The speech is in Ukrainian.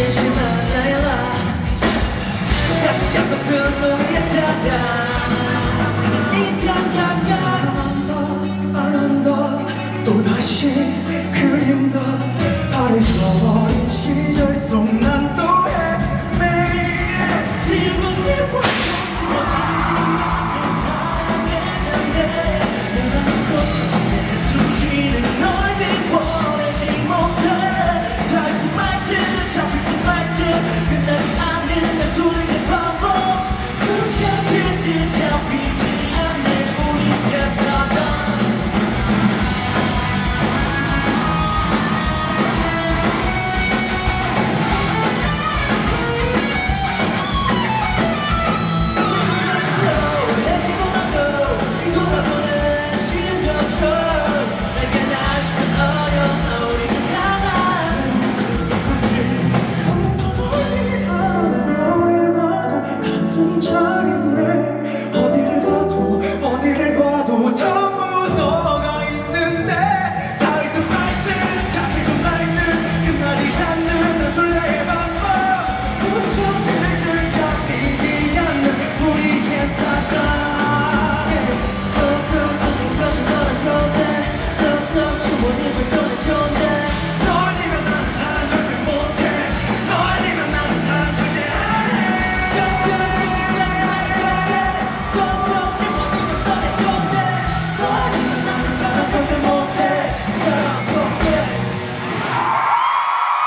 нежно навела Прощаться, но я тебя И я 순천